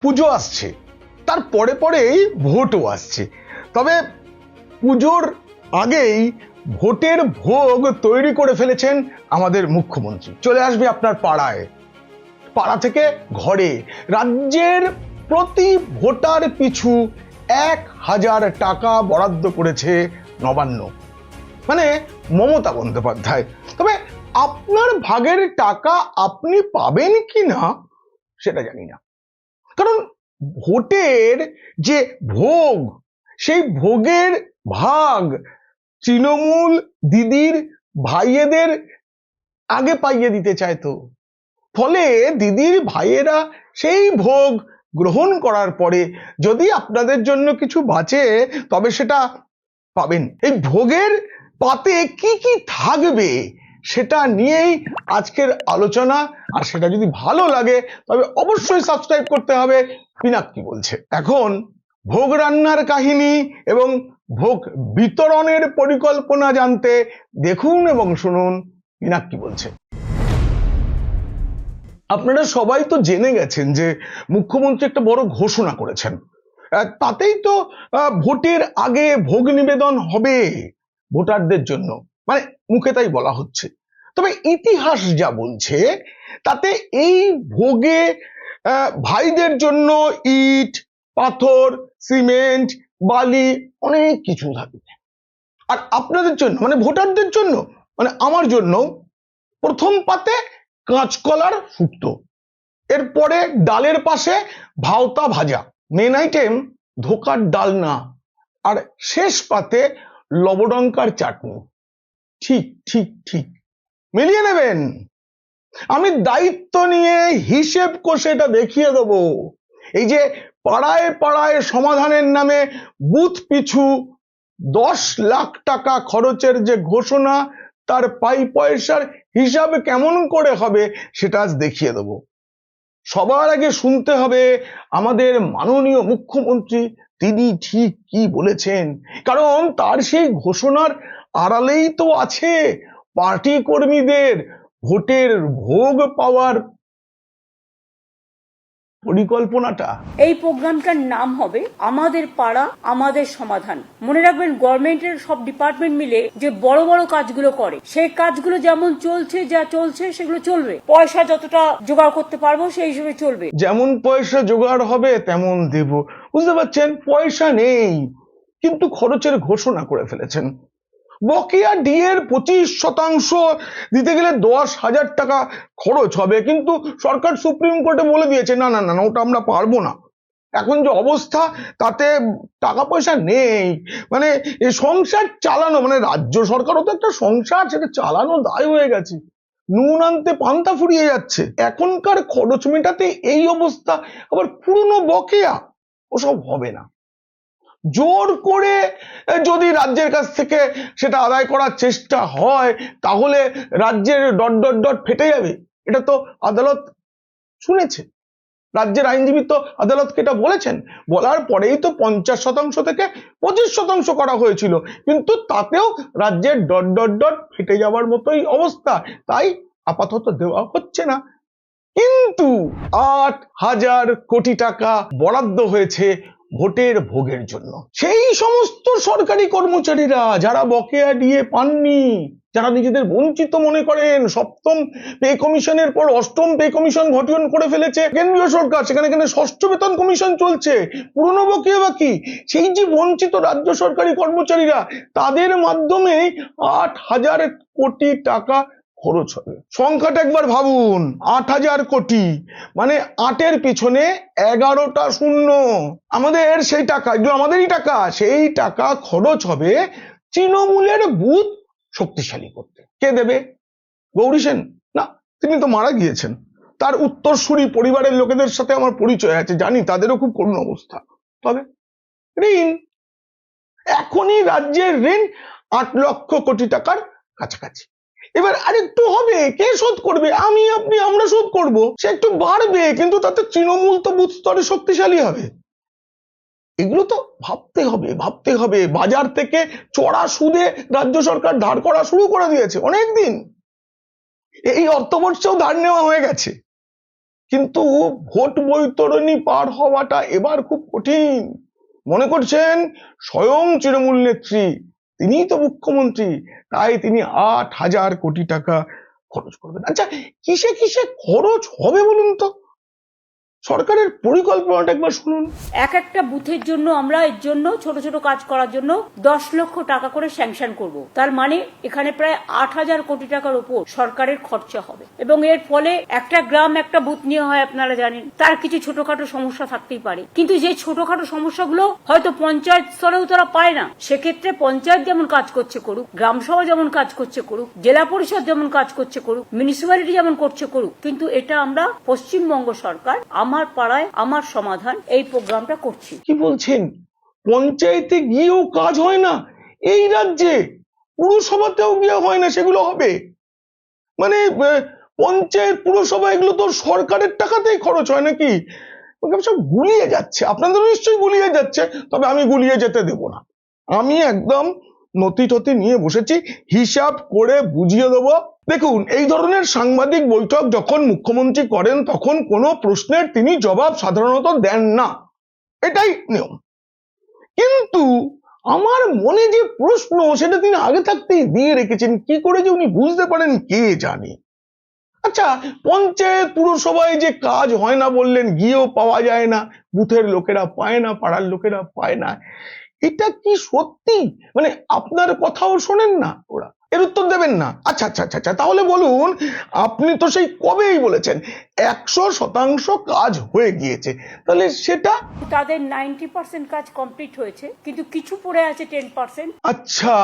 পুজো আসছে। তার পরে পরেই ভোটও আসছে। তবে পুজোর আগেই ভোটের ভোগ তৈরি করে ফেলেছেন আমাদের মুখ্যমন্ত্রী। চলে আসবে আপনার পাড়ায়। পাড়া থেকে ঘরে। রাজ্যের প্রতি ভোটার পিছু এক হাজার টাকা বরাদ্দ করেছে নবান্ন। মানে মমতা বন্দ্যোপাধ্যায়। তবে আপনার ভাগের টাকা আপনি পাবেন কি না সেটা জানি না। কারণ ভোটের যে ভোগ, সেই ভোগের ভাগ তৃণমূল দিদির ভাইয়েদের আগে পাইয়ে দিতে চায় তো ফলে দিদির ভাইয়েরা সেই ভোগ গ্রহণ করার পরে যদি আপনাদের জন্য কিছু বাঁচে, তবে সেটা পাবেন। এই ভোগের পাতে কি কি থাকবে সেটা নিয়েই আজকের আলোচনা। আর সেটা যদি ভালো লাগে, তবে অবশ্যই সাবস্ক্রাইব করতে হবে, পিনাক কি বলছে? এখন ভোগ রান্নার কাহিনী এবং ভোগ বিতরণের পরিকল্পনা জানতে দেখুন এবং শুনুন, পিনাক কি বলছে? আপনারা সবাই তো জেনে গেছেন যে মুখ্যমন্ত্রী একটা বড় ঘোষণা করেছেন। তাতেই তো ভোটের আগে ভোগ নিবেদন হবে ভোটারদের জন্য। মানে মুখে তাই বলা হচ্ছে। তবে ইতিহাস যা বলছে, তাতে এই ভোগে ভাইদের জন্য ইট, পাথর, সিমেন্ট, বালি অনেক কিছু থাকবে। আর আপনাদের জন্য মানে ভোটারদের জন্য মানে আমার জন্য প্রথম পাতে কাঁচকলার শুক্তো এরপরে ডালের পাশে ভাওতা ভাজা, মেন আইটেম ধোকার ডালনা, আর শেষ পাতে লবডঙ্কার চাটনি। ঠিক ঠিক ঠিক। মিলিয়ে নেবেন। আমি দায়িত্ব নিয়ে হিসেব কষে এটা দেখিয়ে দেবো। এই যে পাড়ায় পাড়ায় সমাধানের নামে বুথ পিছু দশ লাখ টাকা খরচের যে ঘোষণা, তার পাই পয়সার হিসাব কেমন করে হবে সেটা আজ দেখিয়ে দেবো। সবার আগে শুনতে হবে আমাদের মাননীয় মুখ্যমন্ত্রী, তিনি ঠিক কি বলেছেন? কারণ তার সেই ঘোষণার আড়ালেই তো আছে পার্টি কর্মীদের ভোটের ভোগ পাওয়ার পরিকল্পনাটা। এই প্রোগ্রামটার নাম হবে আমাদের পাড়া আমাদের সমাধান। মনে রাখবেন গভর্নমেন্টের সব ডিপার্টমেন্ট মিলে যে বড় বড় কাজগুলো করে সেই কাজগুলো যেমন চলছে যা চলছে সেগুলো চলবে। পয়সা যতটা জোগাড় করতে পারব সেই হিসেবে চলবে। যেমন পয়সা জোগাড় হবে তেমন দেব। বুঝতে পারছেন? পয়সা নেই কিন্তু খরচের ঘোষণা করে ফেলেছেন। বকেয়া ডিএর পঁচিশ শতাংশ দিতে গেলে দশ হাজার টাকা খরচ হবে। কিন্তু সরকার সুপ্রিম কোর্টে বলে দিয়েছে না না না না, ওটা আমরা পারব না। এখন যে অবস্থা তাতে টাকা পয়সা নেই। মানে এই সংসার চালানো মানে রাজ্য সরকারও তো একটা সংসার সেটা চালানো দায় হয়ে গেছে। নুন আনতে পান্তা ফুরিয়ে যাচ্ছে। এখনকার খরচ মেটাতে এই অবস্থা। আবার পুরনো বকেয়া ওসব হবে না। জোর করে যদি রাজ্যের কাছ থেকে সেটা আদায় করার চেষ্টা হয়, তাহলে রাজ্যের ডট ডট ডট ফেটে যাবে। এটা তো আদালত শুনেছে। রাজ্যের আইনজীবী তো আদালতকে এটা বলেছেন। বলার পরেই তো পঞ্চাশ শতাংশ থেকে পঁচিশ শতাংশ করা হয়েছিল। কিন্তু তাতেও রাজ্যের ডট ডট ডট ফেটে যাওয়ার মতোই অবস্থা। তাই আপাতত দেওয়া হচ্ছে না। কিন্তু আট হাজার কোটি টাকা বরাদ্দ হয়েছে ভোটের ভোগের জন্য। সেই সমস্ত সরকারি কর্মচারীরা যারা বকেয়া দিয়ে পাননি, যারা নিজেদের বঞ্চিত মনে করেন, সপ্তম পে কমিশনের পর অষ্টম পে কমিশন গঠন করে ফেলেছে, কেন্দ্রীয় সরকার, সেখানে এখানে ষষ্ঠ বেতন কমিশন চলছে, পুরনো বকেয়া বাকি সেই যে বঞ্চিত রাজ্য সরকারি কর্মচারীরা, তাদের মাধ্যমে আট হাজার কোটি টাকা খরচ হবে। সংখ্যাটা একবার ভাবুন, আট হাজার কোটি। মানে আটের পিছনে এগারোটা শূন্য। আমাদের সেই টাকা এগুলো আমাদেরই টাকা, সেই টাকা খরচ হবে তৃণমূলের বুথ শক্তিশালী করতে। কে দেবে? গৌরী সেন? না, তিনি তো মারা গিয়েছেন। তার উত্তরসূরি পরিবারের লোকেদের সাথে আমার পরিচয় আছে, জানি, তাদেরও খুব করুণ অবস্থা। তবে ঋণ, এখনই রাজ্যের ঋণ আট লক্ষ কোটি টাকার কাছাকাছি। এবার আরে আরেকটু হবে, কে শোধ করবে? আমি, আপনি, আমরা শোধ করব। সে একটু বাড়বে, কিন্তু তাতে তৃণমূল তো বুথ স্তরে শক্তিশালী হবে। এগুলো তো ভাবতে হবে ভাবতে হবে। বাজার থেকে চড়া সুদে রাজ্য সরকার ধার করা শুরু করে দিয়েছে অনেক দিন এই অর্থবর্ষেও ধার নেওয়া হয়ে গেছে। কিন্তু ভোট বৈতরণী পার হওয়াটা এবার খুব কঠিন। মনে করছেন, স্বয়ং তৃণমূল নেত্রী তিনিই তো মুখ্যমন্ত্রী, তাই তিনি আট হাজার কোটি টাকা খরচ করবেন। আচ্ছা কিসে কিসে খরচ হবে বলুন তো? সরকারের পরিকল্পনাটা একবার শুনুন। এক একটা বুথের জন্য আমরা এর জন্য ছোট ছোট কাজ করার জন্য দশ লক্ষ টাকা করে স্যাংশন করব। তার মানে এখানে প্রায় আট হাজার কোটি টাকার উপর সরকারের খরচা হবে। এবং এর ফলে একটা গ্রাম, একটা বুথ নিয়ে হয় আপনারা জানেন, তার কিছু ছোটখাটো সমস্যা থাকতেই পারে। কিন্তু যে ছোটখাটো সমস্যাগুলো হয়তো পঞ্চায়েত স্তরেও তারা পায় না, সেক্ষেত্রে পঞ্চায়েত যেমন কাজ করছে করুক, গ্রাম সভা যেমন কাজ করছে করুক, জেলা পরিষদ যেমন কাজ করছে করুক মিউনিসিপ্যালিটি যেমন করছে করুক, কিন্তু এটা আমরা পশ্চিমবঙ্গ সরকার আমার পাড়ায় আমার সমাধান, এই প্রোগ্রামটা করছি। কি বলছেন? পঞ্চায়েতে গিয়েও কাজ হয় না? এই রাজ্যে পুরসভাতেও গিয়ে হয় না, সেগুলো হবে? মানে পঞ্চায়েত, পুরসভা, এগুলো তো সরকারের টাকাতেই খরচ হয় নাকি? সব গুলিয়ে যাচ্ছে। আপনাদের নিশ্চয়ই গুলিয়ে যাচ্ছে, তবে আমি গুলিয়ে যেতে দেব না। আমি একদম নথি টতি নিয়ে বসেছি, হিসাব করে বুঝিয়ে দেবো। দেখুন, এই ধরনের সাংবাদিক বৈঠক যখন মুখ্যমন্ত্রী করেন, তখন কোনো প্রশ্নের তিনি জবাব সাধারণত দেন না। এটাই নিয়ম। কিন্তু আমার মনে যে প্রশ্ন, সেটা তিনি আগে থাকতেই দিয়ে রেখেছেন, কি করে যে উনি বুঝতে পারেন, কে জানে? আচ্ছা পঞ্চায়েত পুরসভায় যে কাজ হয় না বললেন, গিয়েও পাওয়া যায় না, বুথের লোকেরা পায় না, পাড়ার লোকেরা পায় না। এটা কি সত্যি? মানে আপনার কথাও শোনেন না ওরা। এর উত্তর দেবেন না। আচ্ছা আচ্ছা আচ্ছা আচ্ছা তাহলে বলুন আপনি তো সেই কবেই বলেছেন একশো শতাংশ কাজ হয়ে গিয়েছে। তাহলে সেটা? তাদের নাইনটি পার্সেন্ট কাজ কমপ্লিট হয়েছে কিন্তু কিছু পড়ে আছে টেন পার্সেন্ট। আচ্ছা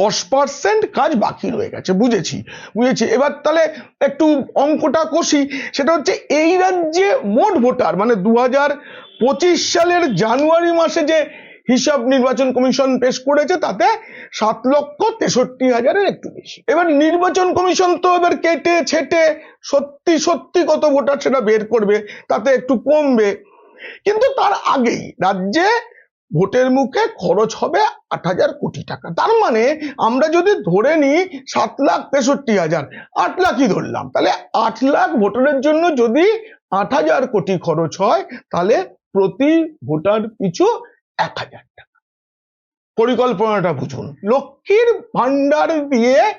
দশ পার্সেন্ট কাজ বাকি রয়ে গেছে বুঝেছি বুঝেছি। এবার তাহলে একটু অঙ্কটা কষি সেটা হচ্ছে এই রাজ্যে মোট ভোটার মানে দু হাজার পঁচিশ সালের জানুয়ারি মাসে যে হিসাব নির্বাচন কমিশন পেশ করেছে, তাতে সাত লক্ষ তেষট্টি হাজারের একটু বেশি। এবার নির্বাচন কমিশন তো এবার কেটে ছেটে সত্যি সত্যি কত ভোটার সেটা বের করবে, তাতে একটু কমবে। কিন্তু তার আগেই রাজ্যে ভোটের মুখে খরচ হবে আট হাজার কোটি টাকা। তার মানে আমরা যদি ধরে নিই সাত লাখ তেষট্টি হাজার, আট লাখই ধরলাম, তাহলে আট লাখ ভোটারের জন্য যদি আট হাজার কোটি খরচ হয়, তাহলে প্রতি ভোটার পিছু এক হাজার টাকা। পরিকল্পনাটা বুঝুন, লক্ষ্মীর ভান্ডার দিয়ে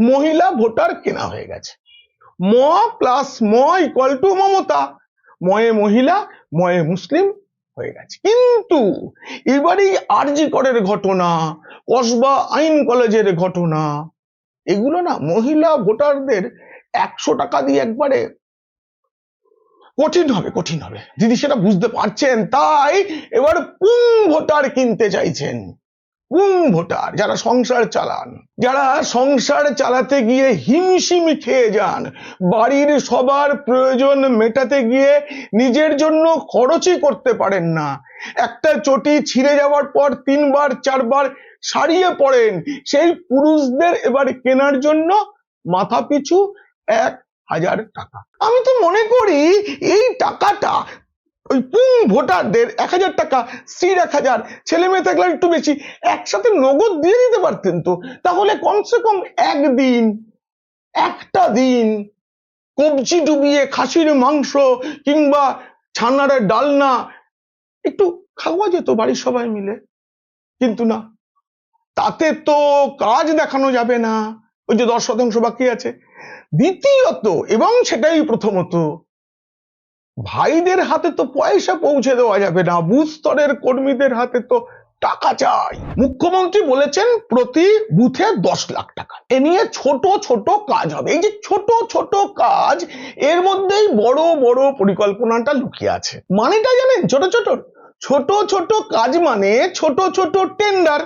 মহিলা ভোটার কেনা হয়ে গেছে। ম প্লাস ম ইকুয়াল টু মমতা। ময়ে মহিলা, ময়ে মুসলিম হয়ে গেছে। কিন্তু এবারেই আরজি করের ঘটনা, কসবা আইন কলেজের ঘটনা, এগুলো না মহিলা ভোটারদের একশো টাকা দিয়ে একবারে কঠিন হবে কঠিন হবে দিদি সেটা বুঝতে পারছেন, তাই এবার পুং ভোটার কিনতে চাইছেন? পুং ভোটার? যারা সংসার চালান, যারা সংসার চালাতে গিয়ে হিমশিম খেয়ে যান, বাড়ির সবার প্রয়োজন মেটাতে গিয়ে নিজের জন্য খরচই করতে পারেন না। একটা চটি ছিঁড়ে যাওয়ার পর তিনবার, চারবার সারিয়ে পড়েন। সেই পুরুষদের এবার কেনার জন্য মাথা পিছু এক হাজার টাকা। আমি তো মনে করি এই টাকাটা ওই পুং ভোটারদের এক হাজার টাকা স্ত্রীর এক হাজার, ছেলে মেয়ে থাকলে একটু বেশি, একসাথে নগদ দিয়ে দিতে পারতেন তো? তাহলে কমসে কম একদিন, একটা দিন কবজি ডুবিয়ে খাসির মাংস কিংবা ছানার ডালনা, একটু খাওয়া যেত বাড়ির সবাই মিলে। কিন্তু না, তাতে তো কাজ দেখানো যাবে না। ওই যে দশ শতাংশ বাকি আছে। দ্বিতীয়ত, এবং সেটাই প্রথমত, ভাইদের হাতে তো পয়সা পৌঁছে দেওয়া যাবে না, বুথ স্তরের কর্মীদের হাতে তো টাকা চাই। মুখ্যমন্ত্রী বলেছেন প্রতি বুথে দশ লাখ টাকা। এ নিয়ে ছোট ছোট কাজ হবে। এই যে ছোট ছোট কাজ, এর মধ্যেই বড় বড় পরিকল্পনাটা লুকিয়ে আছে। মানেটা জানেন? ছোট ছোট। ছোট ছোট কাজ মানে ছোট ছোট টেন্ডার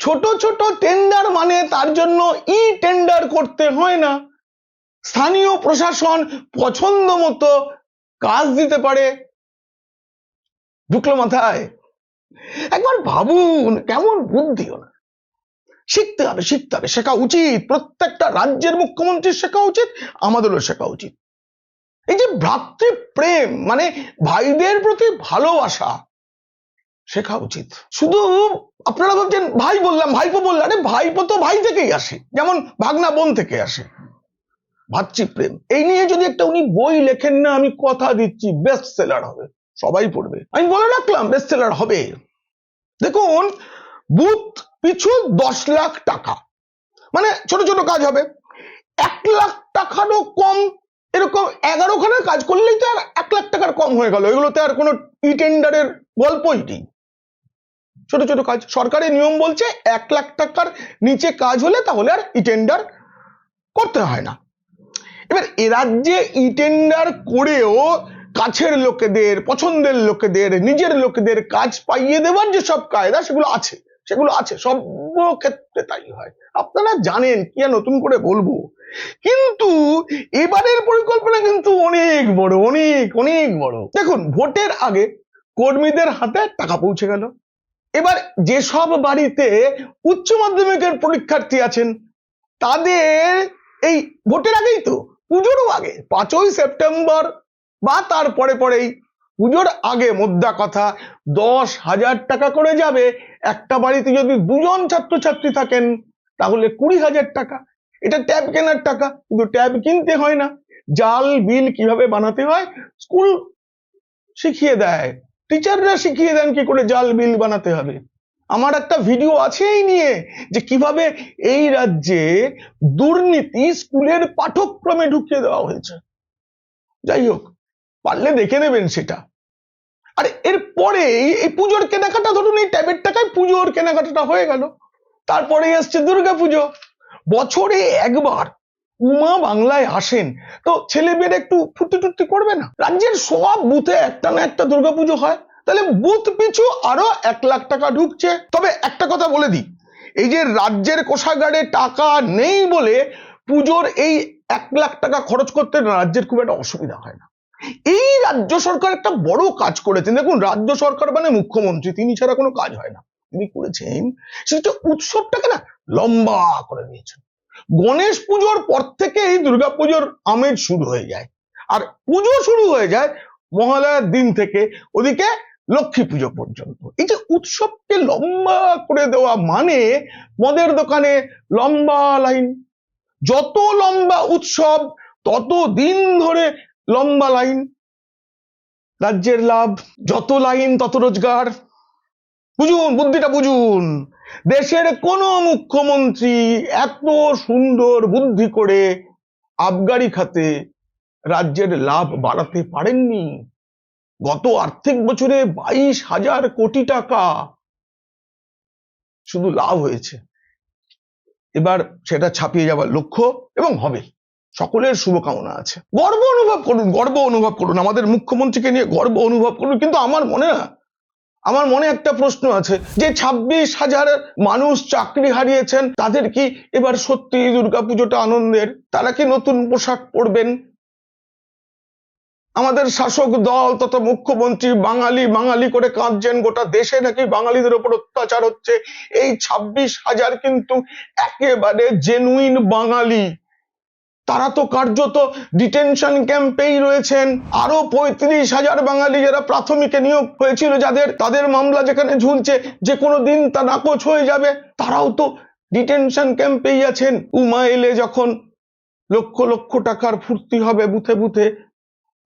ছোট ছোট টেন্ডার মানে তার জন্য ই টেন্ডার করতে হয় না। স্থানীয় প্রশাসন পছন্দ মতো কাজ দিতে পারে। ঢুকলো মাথায়। একবার ভাবুন, কেমন বুদ্ধি না শিখতে হবে শিখতে হবে, শেখা উচিত। প্রত্যেকটা রাজ্যের মুখ্যমন্ত্রীর শেখা উচিত, আমাদেরও শেখা উচিত। এই যে ভ্রাতৃপ্রেম মানে ভাইদের প্রতি ভালোবাসা শেখা উচিত। শুধু আপনারা ভাবছেন, ভাই বললাম, ভাইপো বললাম, আরে ভাইপো তো ভাই থেকেই আসে। যেমন ভাগনা বোন থেকে আসে। ভাতৃপ্রেম এই নিয়ে যদি একটা উনি বই লেখেন না, আমি কথা দিচ্ছি বেস্ট সেলার হবে। সবাই পড়বে। আমি বলে রাখলাম বেস্ট সেলার হবে। দেখুন, বুথ পিছু দশ লাখ টাকা। মানে ছোট ছোট কাজ হবে। এক লাখ টাকারও কম, এরকম এগারোখানা কাজ করলেই তো আর এক লাখ টাকার কম হয়ে গেল। এগুলোতে আর কোনো ই টেন্ডারের গল্পই নেই। ছোট ছোট কাজ। সরকারের নিয়ম বলছে এক লাখ টাকার নিচে কাজ হলে তাহলে আর ই টেন্ডার করতে হয় না। এবার এ রাজ্যে ই টেন্ডার করেও কাছের লোকেদের, পছন্দের লোকেদের, নিজের লোকেদের কাজ পাইয়ে দেওয়ার যে সব কায়দা, সেগুলো আছে। সেগুলো আছে, সব ক্ষেত্রে তাই হয়। আপনারা জানেন কি আর নতুন করে বলব? কিন্তু এবারের পরিকল্পনা কিন্তু অনেক বড়, অনেক অনেক বড়। দেখুন, ভোটের আগে কর্মীদের হাতে টাকা পৌঁছে গেল। এবার যেসব বাড়িতে উচ্চ মাধ্যমিকের পরীক্ষার্থী আছেন, তাদের এই ভোটের আগেই তো, পুজোরও আগে, পাঁচই সেপ্টেম্বর বা তারপরে পরেই, পুজোর আগে মোদ্দা কথা, দশ হাজার টাকা করে যাবে, একটা বাড়িতে যদি দুজন ছাত্রছাত্রী থাকেন, তাহলে কুড়ি হাজার টাকা। এটা ট্যাব কেনার টাকা, কিন্তু ট্যাব কিনতে হয় না। জাল, বিল কীভাবে বানাতে হয়, স্কুল শিখিয়ে দেয়। টিচাররা শিখিয়ে দেন কি করে জাল বিল বানাতে হবে। আমার একটা ভিডিও আছে এই নিয়ে যে কীভাবে এই রাজ্যে দুর্নীতি স্কুলের পাঠ্যক্রমে ঢুকিয়ে দেওয়া হয়েছে। যাই হোক, পারলে দেখে নেবেন সেটা। আর এরপরে এই পুজোর কেনাকাটা ধরুন, এই ট্যাবের টাকায় পুজোর কেনাকাটাটা হয়ে গেল। তারপরে আসছে দুর্গা পুজো বছরে একবার উমা বাংলায় আসেন, তো ছেলে মেয়েরা একটু ফুর্তি টুর্তি করবে না? রাজ্যের সব বুথে একটা না একটা দুর্গাপুজো হয়। তাহলে বুথ পিছু আরও এক লাখ টাকা ঢুকছে। তবে একটা কথা বলে দিই, এই যে রাজ্যের কোষাগারে টাকা নেই বলে পুজোর এই এক লাখ টাকা খরচ করতে রাজ্যের খুব একটা অসুবিধা হয় না। এই রাজ্য সরকার একটা বড় কাজ করেছেন। দেখুন, রাজ্য সরকার মানে মুখ্যমন্ত্রী, তিনি ছাড়া কোনো কাজ হয় না। তিনি করেছেন, সেটা উৎসবটাকে না লম্বা করে দিয়েছেন। গণেশ পুজোর পর থেকে এই দুর্গা পুজোর আমেজ শুরু হয়ে যায়। আর পুজো শুরু হয়ে যায় মহালয়ার দিন থেকে ওদিকে লক্ষ্মী পুজো পর্যন্ত। এই যে উৎসবকে লম্বা করে দেওয়া মানে মদের দোকানে লম্বা লাইন। যত লম্বা উৎসব, তত দিন ধরে লম্বা লাইন। রাজ্যের লাভ, যত লাইন, তত রোজগার। বুঝুন, বুদ্ধিটা বুঝুন। দেশের কোন মুখ্যমন্ত্রী এত সুন্দর বুদ্ধি করে আবগারি খাতে রাজ্যের লাভ বাড়াতে পারেননি। গত আর্থিক বছরে বাইশ হাজার কোটি টাকা শুধু লাভ হয়েছে। এবার সেটা ছাপিয়ে যাওয়ার লক্ষ্য এবং হবে। সকলের শুভকামনা আছে। গর্ব অনুভব করুন, গর্ব অনুভব করুন। আমাদের মুখ্যমন্ত্রীকে নিয়ে গর্ব অনুভব করুন, কিন্তু আমার মনে না আমার মনে একটা প্রশ্ন আছে, যে ছাব্বিশ হাজার মানুষ চাকরি হারিয়েছেন, তাদের কি এবার সত্যি দুর্গাপুজোটা আনন্দের? তারা কি নতুন পোশাক পরবেন? আমাদের শাসক দল তথা মুখ্যমন্ত্রী বাঙালি বাঙালি করে কাঁদছেন, গোটা দেশে নাকি বাঙালিদের উপর অত্যাচার হচ্ছে। এই ছাব্বিশ হাজার কিন্তু একেবারে জেনুইন বাঙালি। তারা তো কার্যত ডিটেনশন ক্যাম্পেই রয়েছেন। আরও পঁয়ত্রিশ হাজার বাঙালি যারা প্রাথমিকে নিয়োগ হয়েছিল যাদের, তাদের মামলা যেখানে ঝুলছে, যে কোনো দিন তা নাকচ হয়ে যাবে। তারাও তো ডিটেনশন ক্যাম্পেই আছেন। উমা এলে যখন লক্ষ লক্ষ টাকার ফুর্তি হবে বুথে বুথে,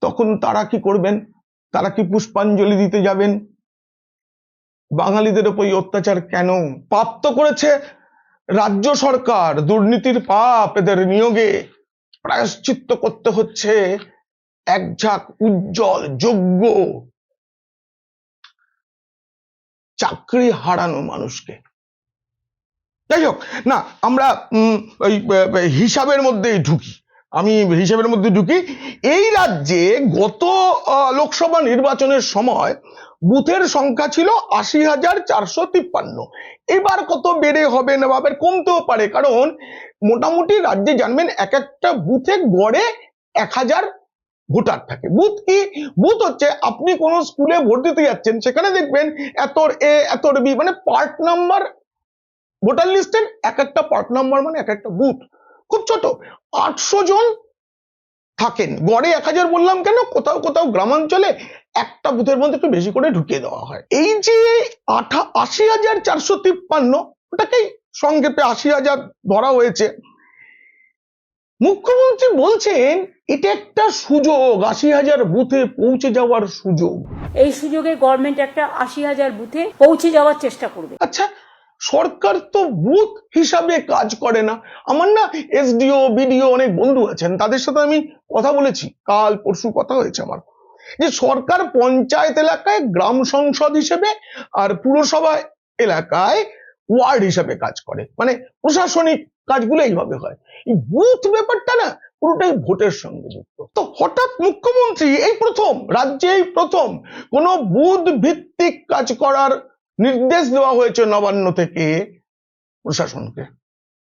তখন তারা কি করবেন? তারা কি পুষ্পাঞ্জলি দিতে যাবেন? বাঙালিদের ওপর অত্যাচার কেন? পাপ তো করেছে রাজ্য সরকার, দুর্নীতির পাপ এদের নিয়োগে। প্রায়শ্চিত্ত করতে হচ্ছে এক ঝাঁক উজ্জ্বল, যোগ্য, চাকরি হারানো মানুষকে। যাই হোক, না, আমরা ওই হিসাবের মধ্যেই ঢুকি। আমি হিসাবের মধ্যে ঢুকি। এই রাজ্যে গত লোকসভা নির্বাচনের সময় বুথের সংখ্যা ছিল আশি হাজার চারশো তিপ্পান্ন। এবার কত বেড়ে হবে না বা কমতেও পারে, কারণ মোটামুটি রাজ্যে জানবেন এক একটা বুথে গড়ে এক হাজার ভোটার থাকে। বুথ কি? বুথ হচ্ছে আপনি কোন স্কুলে ভোট দিতে যাচ্ছেন, সেখানে দেখবেন এতর এ, এতর বি মানে পার্ট নাম্বার ভোটার লিস্টের এক একটা পার্ট নাম্বার মানে এক একটা বুথ। খুব ছোট, আটশো জন থাকেন। গড়ে এক হাজার বললাম কেন? কোথাও কোথাও গ্রামাঞ্চলে একটা বুথের মধ্যে একটু বেশি করে ঢুকিয়ে দেওয়া হয়। এই যে আঠা আশি হাজার চারশো তিপ্পান্ন ওটাকেই সংক্ষেপে আশি হাজার ধরা হয়েছে। মুখ্যমন্ত্রী বলছেন এটা একটা সুযোগ আশি হাজার বুথে পৌঁছে যাওয়ার সুযোগ। এই সুযোগে গভর্নমেন্ট একটা আশি হাজার বুথে পৌঁছে যাওয়ার চেষ্টা করবে। আচ্ছা সরকার তো বুথ হিসাবে কাজ করে না। আমার না এসডিও বিডিও অনেক বন্ধু আছেন তাদের সাথে আমি কথা বলেছি। কাল পরশু কথা হয়েছে আমার। যে সরকার পঞ্চায়েত এলাকায় গ্রাম সংসদ হিসেবে আর পুরসভা এলাকায় ওয়ার্ড হিসেবে কাজ করে। মানে প্রশাসনিক কাজগুলো এইভাবে হয়। এই বুথ ব্যাপারটা না পুরোটাই ভোটের সঙ্গে যুক্ত। তো হঠাৎ মুখ্যমন্ত্রী এই প্রথম, রাজ্যে এই প্রথম কোনো বুথ ভিত্তিক কাজ করার নির্দেশ দেওয়া হয়েছে নবান্ন থেকে প্রশাসনকে।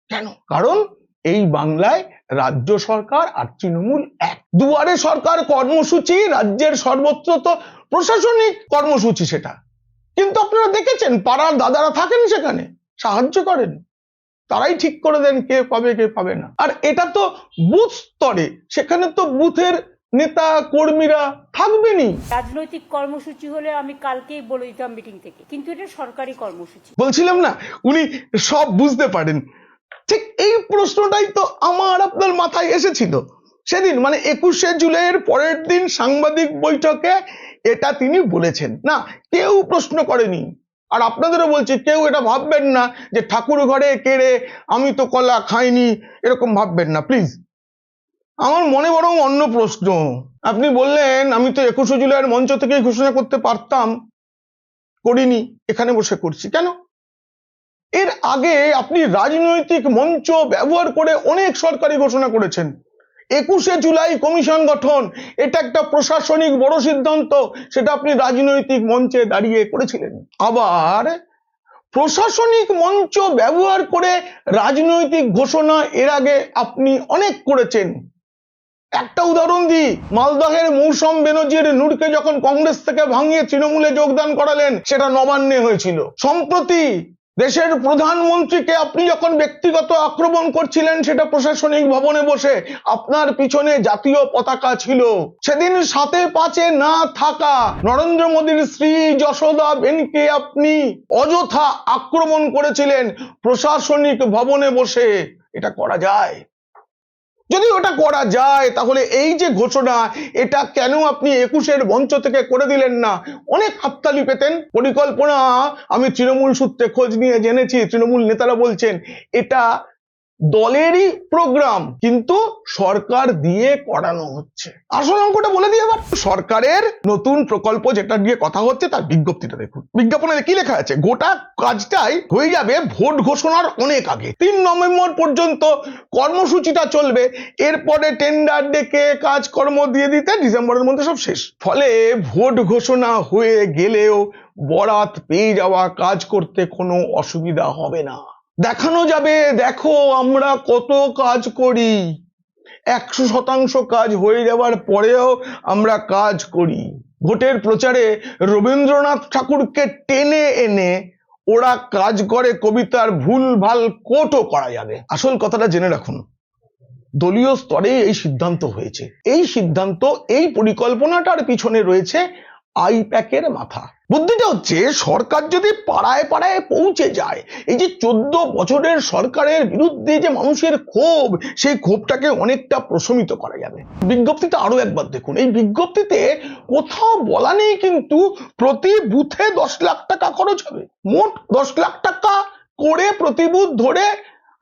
কেন? কারণ এই বাংলায় রাজ্য সরকার আর তৃণমূল এক দুয়ারে সরকার কর্মসূচি রাজ্যের সর্বত্র তো প্রশাসনিক কর্মসূচি সেটা। কিন্তু আপনারা দেখেছেন পাড়ার দাদারা থাকেন সেখানে সাহায্য করেন। তারাই ঠিক করে দেন কে পাবে কে পাবে না। আর এটা তো বুথ স্তরে সেখানে তো বুথের নেতা কর্মীরা থাকবেনই। রাজনৈতিক কর্মসূচি হলে আমি কালকেই বলে দিতাম মিটিং থেকে কিন্তু এটা সরকারি কর্মসূচি। বলছিলাম না উনি সব বুঝতে পারেন। ঠিক এই প্রশ্নটাই তো আমার আপনার মাথায় এসেছিল। সেদিন মানে একুশে জুলাইয়ের পরের দিন সাংবাদিক বৈঠকে এটা তিনি বলেছেন। না, কেউ প্রশ্ন করেনি। আর আপনাদেরও বলছি, কেউ এটা ভাববেন না যে ঠাকুর ঘরে কেড়ে আমি তো কলা খাইনি, এরকম ভাববেন না প্লিজ আমার মনে বরং অন্য প্রশ্ন। আপনি বললেন, আমি তো একুশে জুলাইয়ের মঞ্চ থেকেই ঘোষণা করতে পারতাম। করিনি, এখানে বসে করছি। কেন? এর আগে আপনি রাজনৈতিক মঞ্চ ব্যবহার করে অনেক সরকারি ঘোষণা করেছেন। একুশে জুলাই কমিশন গঠন, এটা একটা প্রশাসনিক বড় সিদ্ধান্ত, সেটা আপনি রাজনৈতিক মঞ্চে দাঁড়িয়ে করেছিলেন। আবার প্রশাসনিক মঞ্চ ব্যবহার করে রাজনৈতিক ঘোষণা এর আগে আপনি অনেক করেছেন। একটা উদাহরণ দিই, মালদহের মৌসম বেনজির নূরকে যখন কংগ্রেস থেকে ভাঙিয়ে তৃণমূলে যোগদান করালেন, সেটা নবান্নে হয়েছিল। সম্প্রতি দেশের প্রধানমন্ত্রীকে আপনি যখন ব্যক্তিগত আক্রমণ করছিলেন, সেটা প্রশাসনিক ভবনে বসে আপনার পিছনে জাতীয় পতাকা ছিল। সেদিন সাথে পাঁচে না থাকা নরেন্দ্র মোদীর স্ত্রী যশোদা বেনকে আপনি অযথা আক্রমণ করেছিলেন প্রশাসনিক ভবনে বসে। এটা করা যায়? যদি ওটা করা যায়, তাহলে এই যে ঘোষণা, এটা কেন আপনি একুশের মঞ্চ থেকে করে দিলেন না? অনেক হাততালি পেতেন। পরিকল্পনা, আমি তৃণমূল সূত্রে খোঁজ নিয়ে জেনেছি, তৃণমূল নেতারা বলছেন, এটা দলেরই প্রোগ্রাম কিন্তু সরকার দিয়ে করানো হচ্ছে। আসল অঙ্কটা বলে দিয়ে এবার। সরকারের নতুন প্রকল্প যেটা নিয়ে কথা হচ্ছে, তার বিজ্ঞপ্তিটা দেখুন। বিজ্ঞাপনে কি লেখা আছে? গোটা কাজটাই হয়ে যাবে ভোট ঘোষণার অনেক আগে। তিন নভেম্বর পর্যন্ত কর্মসূচিটা চলবে। এরপরে টেন্ডার ডেকে কাজকর্ম দিয়ে দিতে ডিসেম্বরের মধ্যে সব শেষ। ফলে ভোট ঘোষণা হয়ে গেলেও বরাত পেয়ে যাওয়া কাজ করতে কোনো অসুবিধা হবে না। দেখানো যাবে, দেখো আমরা কত কাজ করি। একশো শতাংশ কাজ হয়ে যাওয়ার পরেও আমরা কাজ করি। ভোটের প্রচারে রবীন্দ্রনাথ ঠাকুরকে টেনে এনে ওরা কাজ করে কবিতার ভুল ভালো কোটও করা যাবে। আসল কথাটা জেনে রাখুন, দলীয় স্তরে এই সিদ্ধান্ত হয়েছে। এই সিদ্ধান্ত, এই পরিকল্পনাটার পিছনে রয়েছে আইপ্যাকের মাথা। বুদ্ধিটা হচ্ছে সরকার যদি পাড়ায় পাড়ায় পৌঁছে যায়, এই যে চোদ্দ বছরের সরকারের বিরুদ্ধে যে মানুষের ক্ষোভ, সেই ক্ষোভটাকে অনেকটা প্রশমিত করা যাবে। বিজ্ঞপ্তিটা আরও একবার দেখুন, এই বিজ্ঞপ্তিতে কোথাও বলা নেই কিন্তু প্রতি বুথে দশ লাখ টাকা খরচ হবে। মোট দশ লাখ টাকা করে প্রতি বুথ ধরে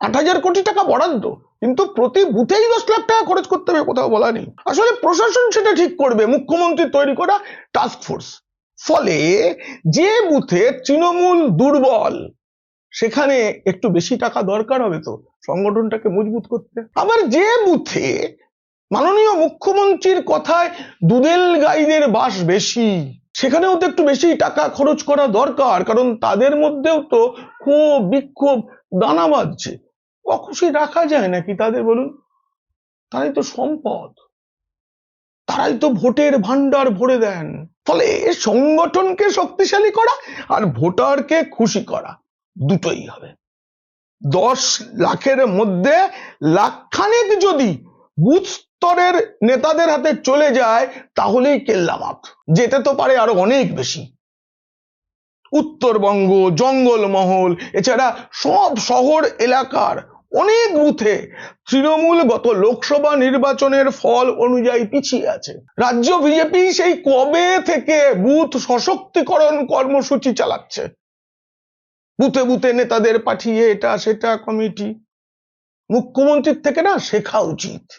আট হাজার কোটি টাকা বরাদ্দ। কিন্তু প্রতি বুথেই দশ লাখ টাকা খরচ করতে হবে কোথাও বলা নেই। আসলে প্রশাসন সেটা ঠিক করবে, মুখ্যমন্ত্রী তৈরি করা টাস্ক ফোর্স ফলে যে বুথে তৃণমূল দুর্বল, সেখানে একটু বেশি টাকা দরকার হবে তো, সংগঠনটাকে মজবুত করতে। আবার যে বুথে মাননীয় মুখ্যমন্ত্রীর কথায় দুদেল গাইদের বাস বেশি, সেখানেও তো একটু বেশি টাকা খরচ করা দরকার, কারণ তাদের মধ্যেও তো ক্ষোভ বিক্ষোভ দানা বাঁধছে। অখুশি রাখা যায় নাকি তাদের বলুন? তারাই তো সম্পদ। তারাই তো ভোটের ভান্ডার ভরে দেন। ফলে সংগঠনকে শক্তিশালী করা আর ভোটারকে খুশি করা দুটোই হবে। দশ লাখের মধ্যে লাখখানেক যদি বুথ স্তরের নেতাদের হাতে চলে যায়, তাহলেই কেল্লামাত যেতে তো পারে আরও অনেক বেশি। উত্তরবঙ্গ, জঙ্গলমহল, এছাড়া সব শহর এলাকার অনেক বুথে তৃণমূল গত লোকসভা নির্বাচনের ফল অনুযায়ী পিছিয়ে আছে। রাজ্য বিজেপি সেই কবে থেকে বুথ সশক্তিকরণ কর্মসূচি চালাচ্ছে? বুথে বুথে নেতাদের পাঠিয়ে এটা সেটা কমিটি। মুখ্যমন্ত্রীর থেকে না শেখা উচিত।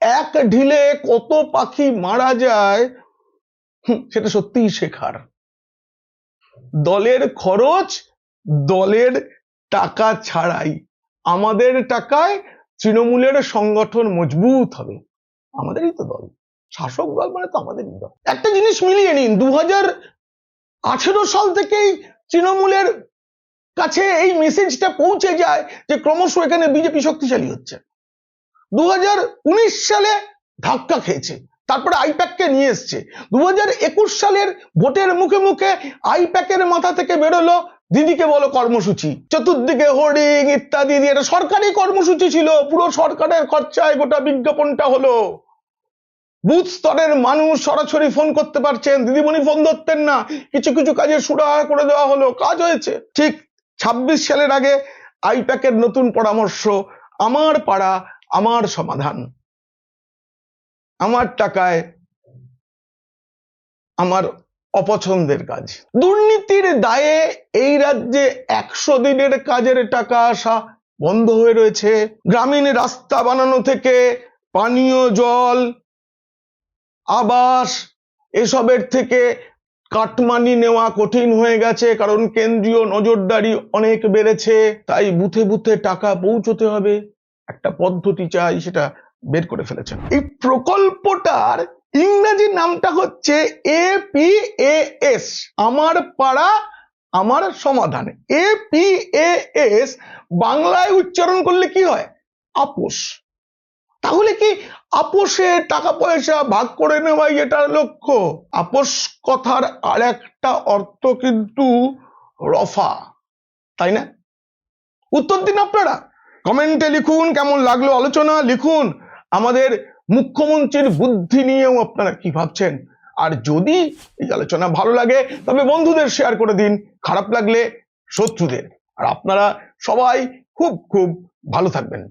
এক ঢিলে কত পাখি মারা যায় সেটা সত্যিই শেখার। দলের খরচ, দলের টাকা ছাড়াই। আমাদের টাকায় তৃণমূলের সংগঠন মজবুত হবে। আমাদেরই তো দল। শাসক দল মানে তো আমাদেরই দল। একটা জিনিস মিলিয়ে নিন দু আঠেরো সাল থেকেই তৃণমূলের কাছে এই মেসেজটা পৌঁছে যায় যে ক্রমশ এখানে বিজেপি শক্তিশালী হচ্ছে। দু সালে ধাক্কা খেয়েছে, তারপরে আইপ্যাককে নিয়ে এসছে। দু সালের ভোটের মুখে মুখে আইপ্যাকের মাথা থেকে বেরোলো দিদিকে বলো কর্মসূচি, চতুর্দিকে হোর্ডিং ইত্যাদি দিয়ে এটা সরকারি কর্মসূচি ছিল, পুরো সরকারের খরচায় গোটা বিজ্ঞাপনটা হলো। বুথ স্তরের মানুষ সরাসরি ফোন করতে পারছেন, দিদিমণি ফোন ধরতেন না, কিছু কিছু কাজে সুরাহা করে দেওয়া হলো, কাজ হয়েছে। ঠিক ছাব্বিশ সালের আগে আইপ্যাকের নতুন পরামর্শ, আমার পাড়া, আমার সমাধান। আমার টাকায়, আমার অপছন্দের কাজ। দুর্নীতির দায়ে এই রাজ্যে একশো দিনের কাজের টাকা আসা বন্ধ হয়ে রয়েছে। গ্রামীণ রাস্তা বানানো থেকে পানীয়, জল, আবাস, এসবের থেকে কাটমানি নেওয়া কঠিন হয়ে গেছে, কারণ কেন্দ্রীয় নজরদারি অনেক বেড়েছে, তাই বুথে বুথে টাকা পৌঁছতে হবে। একটা পদ্ধতি চাই, সেটা বের করে ফেলেছেন। এই প্রকল্পটার ইংরেজি নামটা হচ্ছে এ পি এস। আমার পাড়া, আমার সমাধান। এ পি এস, বাংলায় উচ্চারণ করলে কি হয়? আপোষ। তাহলে কি আপোষে টাকা পয়সা ভাগ করে নেওয়াই এটার লক্ষ্য? আপোষ কথার আর একটা অর্থ কিন্তু রফা, তাই না? উত্তর দিন আপনারা। কমেন্টে লিখুন কেমন লাগল আলোচনা, লিখুন। আমাদের মুখ্যমন্ত্রীর বুদ্ধি নিয়েও আপনারা কি ভাবছেন? আর যদি এই আলোচনা ভালো লাগে, তবে বন্ধুদের শেয়ার করে দিন, খারাপ লাগলে শত্রুদের। আর আপনারা সবাই খুব খুব ভালো থাকবেন।